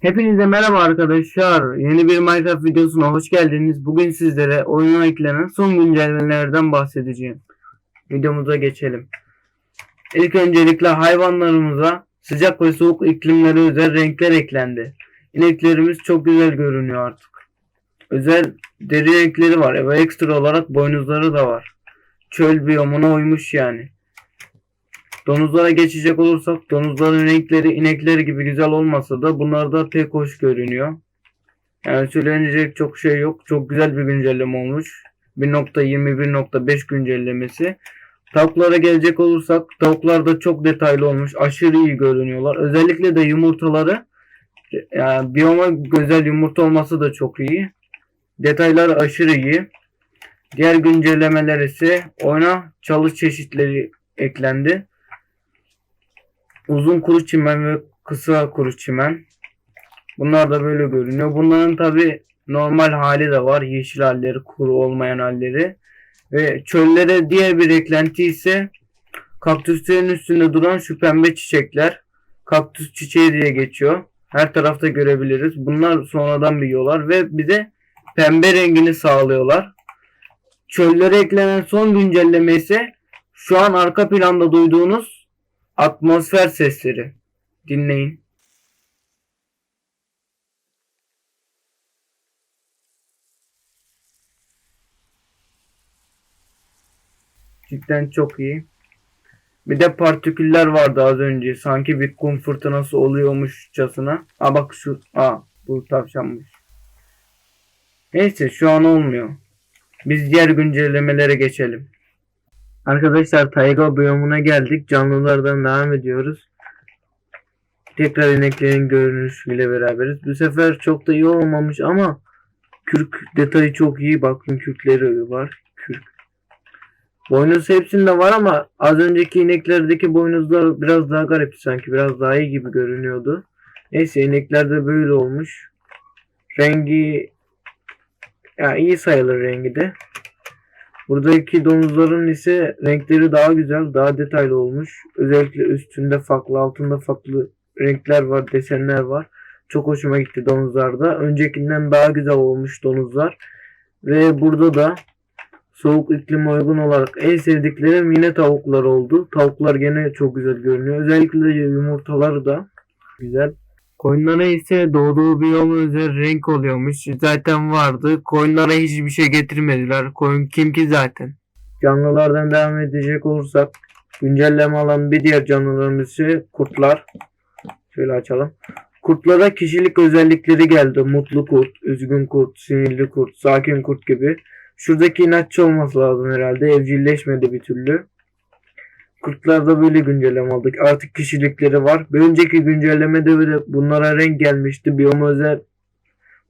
Hepinize merhaba arkadaşlar. Yeni bir Minecraft videosuna hoş geldiniz. Bugün sizlere oyuna eklenen son güncellemelerden bahsedeceğim. Videomuza geçelim. İlk öncelikle hayvanlarımıza sıcak ve soğuk iklimlere özel renkler eklendi. İneklerimiz çok güzel görünüyor artık. Özel deri renkleri var ve ekstra olarak boynuzları da var. Çöl biyomuna uymuş yani. Domuzlara geçecek olursak domuzların renkleri inekleri gibi güzel olmasa da bunlar da pek hoş görünüyor. Yani söylenecek çok şey yok. Çok güzel bir güncelleme olmuş. 1.21.5 güncellemesi. Tavuklara gelecek olursak tavuklar da çok detaylı olmuş. Aşırı iyi görünüyorlar. Özellikle de yumurtaları yani biyoma güzel yumurta olması da çok iyi. Detaylar aşırı iyi. Diğer güncellemeler ise oyuna çalı çeşitleri eklendi. Uzun kuru çimen ve kısa kuru çimen. Bunlar da böyle görünüyor. Bunların tabi normal hali de var. Yeşil halleri, kuru olmayan halleri. Ve çöllere diğer bir eklenti ise kaktüslerin üstünde duran şu pembe çiçekler. Kaktüs çiçeği diye geçiyor. Her tarafta görebiliriz. Bunlar sonradan büyüyorlar ve bize pembe rengini sağlıyorlar. Çöllere eklenen son güncelleme ise şu an arka planda duyduğunuz Atmosfer sesleri. Dinleyin. Cidden çok iyi. Bir de partiküller vardı az önce. Sanki bir kum fırtınası oluyormuşçasına. Aa bak şu. Aa bu tavşanmış. Neyse şu an olmuyor. Biz diğer güncellemelere geçelim. Arkadaşlar tayga biyomuna geldik. Canlılardan devam ediyoruz. Tekrar ineklerin görünüşüyle beraberiz. Bu sefer çok da iyi olmamış ama kürk detayı çok iyi. Bakın kürkleri var. Kürk. Boynuz hepsinde var ama az önceki ineklerdeki boynuzlar biraz daha garip sanki. Biraz daha iyi gibi görünüyordu. Neyse ineklerde böyle olmuş. Rengi ya iyi sayılır rengi de. Buradaki domuzların ise renkleri daha güzel, daha detaylı olmuş. Özellikle üstünde farklı, altında farklı renkler var, desenler var. Çok hoşuma gitti domuzlarda. Öncekinden daha güzel olmuş domuzlar. Ve burada da soğuk iklime uygun olarak en sevdiklerim yine tavuklar oldu. Tavuklar gene çok güzel görünüyor. Özellikle yumurtaları da güzel. Koyunlara ise doğduğu biyoma özel renk oluyormuş. Zaten vardı. Koyunlara hiçbir şey getirmediler. Koyun kim ki zaten. Canlılardan devam edecek olursak güncelleme alan bir diğer canlılarımız ise kurtlar. Şöyle açalım. Kurtlara kişilik özellikleri geldi. Mutlu kurt, üzgün kurt, sinirli kurt, sakin kurt gibi. Şuradaki inatçı olması lazım herhalde. Evcilleşmedi bir türlü. Kurtlarda böyle güncelleme aldık. Artık kişilikleri var. Bir önceki güncellemede böyle bunlara renk gelmişti. Biyom özel.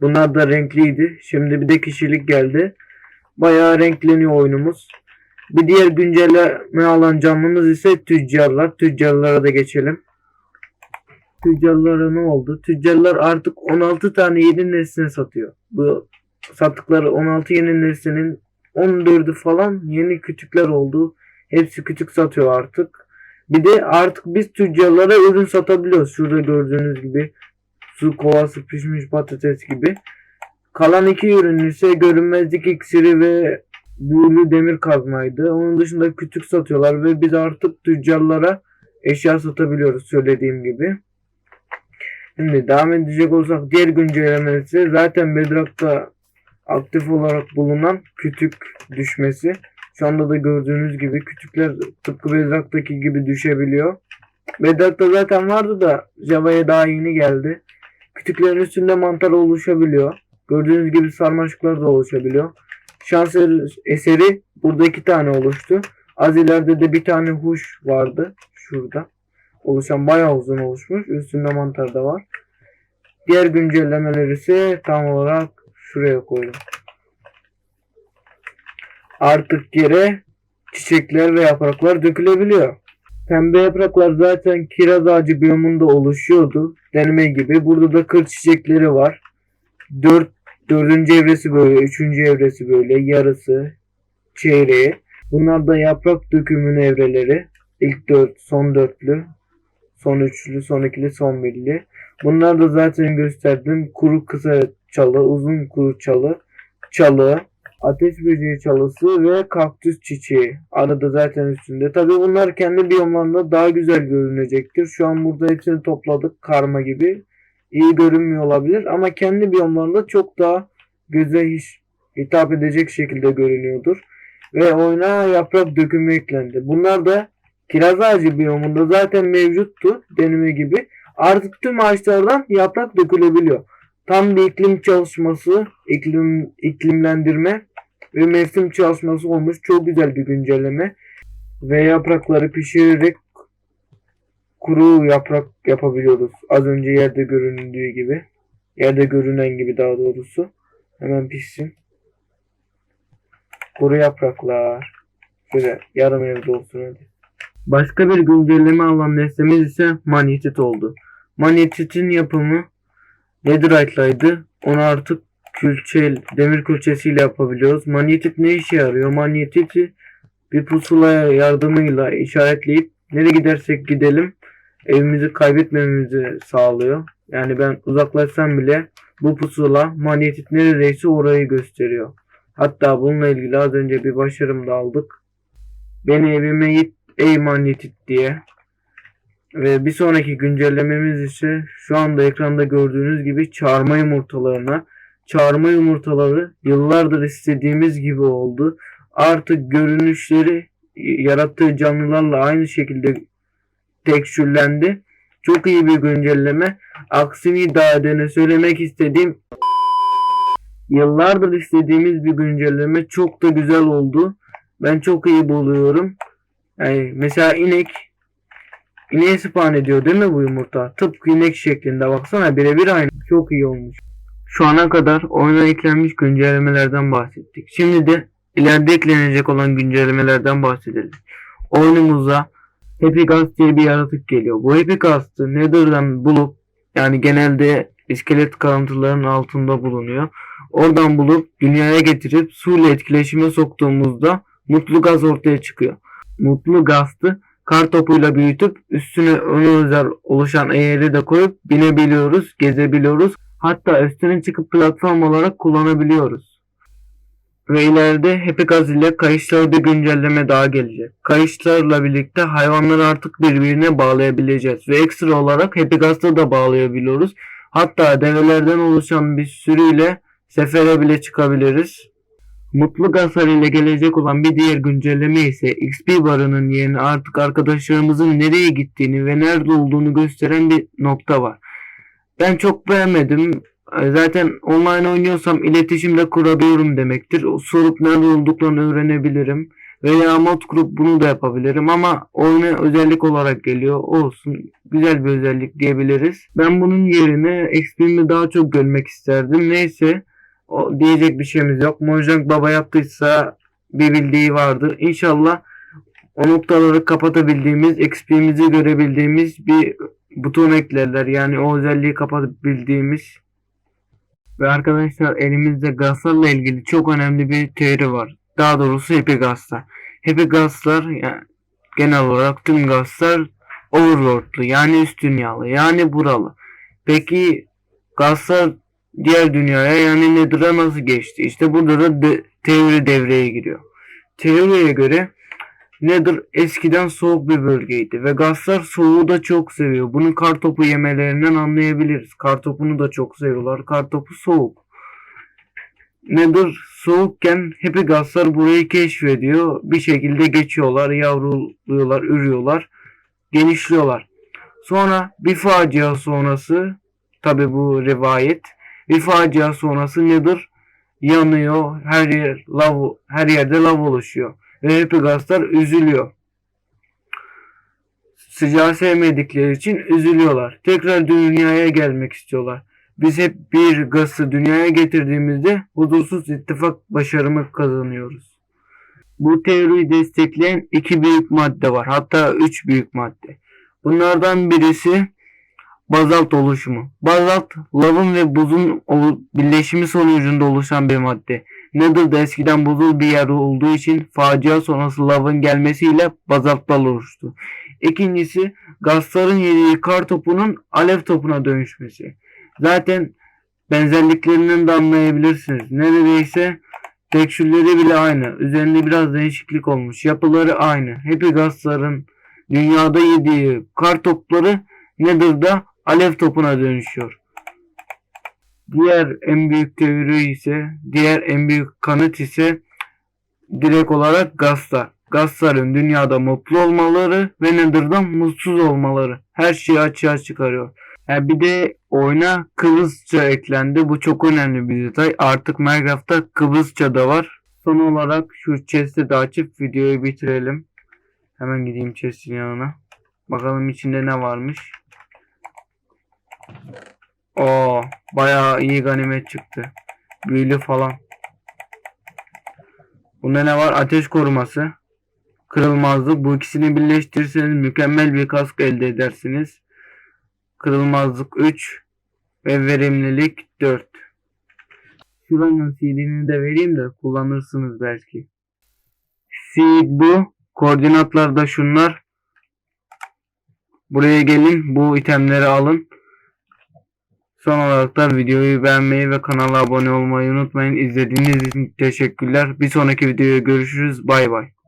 Bunlar da renkliydi. Şimdi bir de kişilik geldi. Bayağı renkleniyor oyunumuz. Bir diğer güncelleme alan canlımız ise tüccarlar. Tüccarlara da geçelim. Tüccarlara ne oldu? Tüccarlar artık 16 tane yeni nesne satıyor. Bu sattıkları 16 yeni nesnenin 14'ü falan yeni kütükler oldu. Hepsi küçük satıyor artık. Bir de artık biz tüccarlara ürün satabiliyoruz. Şurada gördüğünüz gibi su kovası pişmiş patates gibi. Kalan iki ürün ise görünmezlik iksiri ve büyülü demir kazmaydı. Onun dışında kütük satıyorlar ve biz artık tüccarlara eşya satabiliyoruz söylediğim gibi. Şimdi devam edecek olsak diğer güncellemesi zaten Bedrock'ta aktif olarak bulunan kütük düşmesi. Şu anda da gördüğünüz gibi küçükler tıpkı Bedrock'taki gibi düşebiliyor. Bedrock'ta zaten vardı da Java'ya daha yeni geldi. Kütüklerin üstünde mantar oluşabiliyor. Gördüğünüz gibi sarmaşıklar da oluşabiliyor. Şans eseri burada iki tane oluştu. Az ileride de bir tane huş vardı. Şurada. Oluşan bayağı uzun oluşmuş. Üstünde mantar da var. Diğer güncellemeler ise tam olarak şuraya koydum artık yere çiçekler ve yapraklar dökülebiliyor. Pembe yapraklar zaten kiraz ağacı biyomunda oluşuyordu. Deneme gibi. Burada da kır çiçekleri var. Dört, dördüncü evresi böyle, üçüncü evresi böyle, yarısı, çeyreği. Bunlar da yaprak dökümünün evreleri. İlk dört, son dörtlü, son üçlü, son ikili, son birli. Bunlar da zaten gösterdim. Kuru kısa çalı, uzun kuru çalı, çalı, ateş böceği çalısı ve kaktüs çiçeği. Arada zaten üstünde. Tabi bunlar kendi biyomlarında daha güzel görünecektir. Şu an burada hepsini topladık karma gibi. İyi görünmüyor olabilir ama kendi biyomlarında çok daha göze hiç hitap edecek şekilde görünüyordur. Ve oyuna yaprak dökümü eklendi. Bunlar da kiraz ağacı biyomunda zaten mevcuttu deneme gibi. Artık tüm ağaçlardan yaprak dökülebiliyor. Tam bir iklim çalışması, iklim iklimlendirme ve mevsim çalışması olmuş. Çok güzel bir güncelleme. Ve yaprakları pişirerek kuru yaprak yapabiliyoruz. Az önce yerde göründüğü gibi. Yerde görünen gibi daha doğrusu. Hemen pişsin. Kuru yapraklar. Şöyle yarım evde olsun hadi. Başka bir güncelleme alan nesnemiz ise manyetit oldu. Manyetitin yapımı Netherite'laydı. Onu artık külçe, demir külçesiyle yapabiliyoruz. Manyetit ne işe yarıyor? Manyetiti bir pusula yardımıyla işaretleyip nereye gidersek gidelim evimizi kaybetmemizi sağlıyor. Yani ben uzaklaşsam bile bu pusula manyetit neredeyse orayı gösteriyor. Hatta bununla ilgili az önce bir başarım da aldık. Beni evime git ey manyetit diye. Ve bir sonraki güncellememiz ise şu anda ekranda gördüğünüz gibi çağırma yumurtalarına. Çağırma yumurtaları yıllardır istediğimiz gibi oldu. Artık görünüşleri yarattığı canlılarla aynı şekilde tekstürlendi. Çok iyi bir güncelleme. Aksini daha edene söylemek istediğim yıllardır istediğimiz bir güncelleme çok da güzel oldu. Ben çok iyi buluyorum. Yani mesela inek ineğe spawn ediyor değil mi bu yumurta? Tıpkı inek şeklinde baksana birebir aynı. Çok iyi olmuş. Şu ana kadar oyuna eklenmiş güncellemelerden bahsettik. Şimdi de ileride eklenecek olan güncellemelerden bahsedelim. Oyunumuza Happy Ghost diye bir yaratık geliyor. Bu Happy Ghost'ı Nether'dan bulup yani genelde iskelet kalıntılarının altında bulunuyor. Oradan bulup dünyaya getirip su ile etkileşime soktuğumuzda mutlu gaz ortaya çıkıyor. Mutlu gazı kar topuyla büyütüp üstüne ona özel oluşan eğeri de koyup binebiliyoruz, gezebiliyoruz. Hatta üstüne çıkıp platform olarak kullanabiliyoruz. Ve ileride Happy Gaz ile kayışlarda güncelleme daha gelecek. Kayışlarla birlikte hayvanları artık birbirine bağlayabileceğiz. Ve ekstra olarak Happy Gaz'da da bağlayabiliyoruz. Hatta develerden oluşan bir sürüyle sefere bile çıkabiliriz. Mutlu Gazar ile gelecek olan bir diğer güncelleme ise XP barının yerine artık arkadaşlarımızın nereye gittiğini ve nerede olduğunu gösteren bir nokta var. Ben çok beğenmedim. Zaten online oynuyorsam iletişimde kurabiliyorum demektir. Sorup nerede olduklarını öğrenebilirim. Veya mod kurup bunu da yapabilirim ama oyuna özellik olarak geliyor. Olsun. Güzel bir özellik diyebiliriz. Ben bunun yerine XP'mi daha çok görmek isterdim. Neyse. O, diyecek bir şeyimiz yok. Mojang Baba yaptıysa bir bildiği vardır. İnşallah o noktaları kapatabildiğimiz, XP'mizi görebildiğimiz bir buton eklerler. Yani o özelliği kapatabildiğimiz ve arkadaşlar elimizde gazlarla ilgili çok önemli bir teori var. Daha doğrusu Happy Gazlar. Happy Gazlar yani genel olarak tüm gazlar Overworld'lu yani üst dünyalı yani buralı. Peki gazlar diğer dünyaya yani Nether'a nasıl geçti? İşte burada da de, teori devreye giriyor. Teoriye göre Nether eskiden soğuk bir bölgeydi ve gazlar soğuğu da çok seviyor. Bunu kartopu yemelerinden anlayabiliriz. Kartopunu da çok seviyorlar. Kartopu soğuk. Nether soğukken Happy gazlar burayı keşfediyor. Bir şekilde geçiyorlar, yavruluyorlar, ürüyorlar, genişliyorlar. Sonra bir facia sonrası tabi bu rivayet bir facia sonrası Nether yanıyor. Her yer lav her yerde lav oluşuyor. Gazlar üzülüyor. Sıcağı sevmedikleri için üzülüyorlar. Tekrar dünyaya gelmek istiyorlar. Biz hep bir gazı dünyaya getirdiğimizde huzursuz ittifak başarımı kazanıyoruz. Bu teoriyi destekleyen iki büyük madde var. Hatta üç büyük madde. Bunlardan birisi bazalt oluşumu. Bazalt lavın ve buzun birleşimi sonucunda oluşan bir madde. Nether'da eskiden buzul bir yer olduğu için facia sonrası lavın gelmesiyle bazaltlar oluştu. İkincisi gazların yediği kar topunun alev topuna dönüşmesi. Zaten benzerliklerinden de anlayabilirsiniz. Neredeyse tekstürleri bile aynı. Üzerinde biraz değişiklik olmuş. Yapıları aynı. Hepi gazların dünyada yediği kar topları Nether'da alev topuna dönüşüyor. Diğer en büyük teori ise, diğer en büyük kanıt ise direkt olarak gazlar. Gazların dünyada mutlu olmaları ve Nether'da mutsuz olmaları. Her şeyi açığa çıkarıyor. Ha bir de oyuna Kıbrısça eklendi. Bu çok önemli bir detay. Artık Minecraft'ta Kıbrısça da var. Son olarak şu chest'i de açıp videoyu bitirelim. Hemen gideyim chest'in yanına. Bakalım içinde ne varmış. Oo, bayağı iyi ganimet çıktı. Büyülü falan. Bunda ne var? Ateş koruması. Kırılmazlık. Bu ikisini birleştirirseniz mükemmel bir kask elde edersiniz. Kırılmazlık 3 ve verimlilik 4. Şuranın seedini de vereyim de kullanırsınız belki. Seed bu. Koordinatlar da şunlar. Buraya gelin. Bu itemleri alın. Son olarak da videoyu beğenmeyi ve kanala abone olmayı unutmayın. İzlediğiniz için teşekkürler. Bir sonraki videoya görüşürüz. Bay bay.